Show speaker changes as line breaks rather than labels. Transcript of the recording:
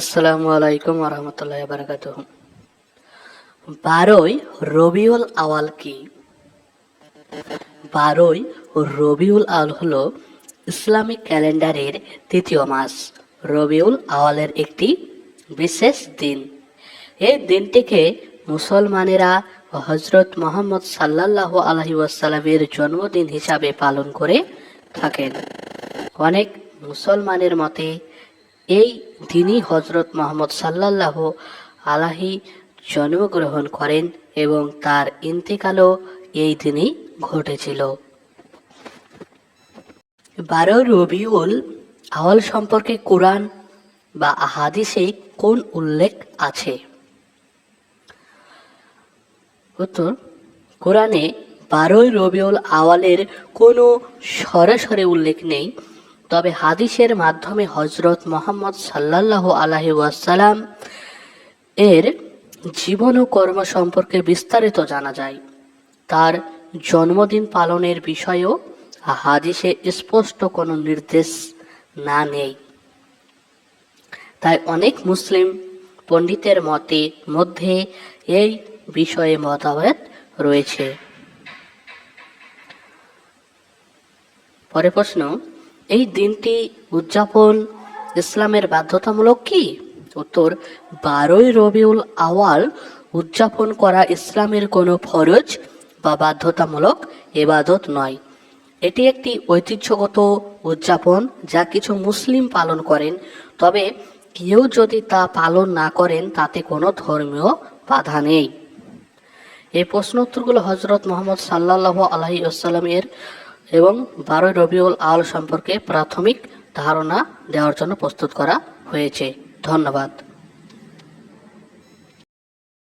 আসসালামু আলাইকুম রহমতুল্লাহ বারকাত বারোই রবিউল আওয়াল কি? বারোই রবিউল আওয়াল হলো ইসলামিক ক্যালেন্ডারের তৃতীয় মাস, রবিউল আওয়ালের একটি বিশেষ দিন। এই দিনটিকে মুসলমানেরা হজরত মোহাম্মদ সাল্লাহ আলহি ওয়াসাল্লামের জন্মদিন হিসাবে পালন করে থাকেন। অনেক মুসলমানের মতে এই দিনই হজরত মোহাম্মদ সাল্লাহ আলাহি জন্মগ্রহণ করেন এবং তার ইন্তেকালও এই দিনই ঘটেছিল। বারো রবিউল আওয়াল সম্পর্কে কোরআন বা হাদিসে কোন উল্লেখ আছে? উত্তর, কোরআনে বারোই রবিউল আওয়ালের কোনো সরাসরি উল্লেখ নেই। তবে হাদিসের মাধ্যমে হজরত মোহাম্মদ সাল্লাল্লাহু আলাহি ওয়াসাল্লাম এর জীবন ও কর্ম সম্পর্কে বিস্তারিত জানা যায়। তার জন্মদিন পালনের বিষয়েও হাদিসে স্পষ্ট কোনো নির্দেশ না নেই। তাই অনেক মুসলিম পণ্ডিতের মতে মধ্যে এই বিষয়ে মতামত রয়েছে। পরে প্রশ্ন এই দিনটি উদযাপন ইসলামের বাধ্যতামূলক কি? উত্তর, বারোই রবিউল আওয়াল উদযাপন করা ইসলামের কোনো ফরজ বা বাধ্যতামূলক এবাদত নয়। এটি একটি ঐতিহ্যগত উদযাপন যা কিছু মুসলিম পালন করেন। তবে কেউ যদি তা পালন না করেন, তাতে কোনো ধর্মীয় বাধা নেই। এই প্রশ্ন উত্তরগুলো হজরত মোহাম্মদ সাল্লাহ আলহি এর এবং বারোই রবিউল আল সম্পর্কে প্রাথমিক ধারণা দেওয়ার জন্য প্রস্তুত করা হয়েছে। ধন্যবাদ।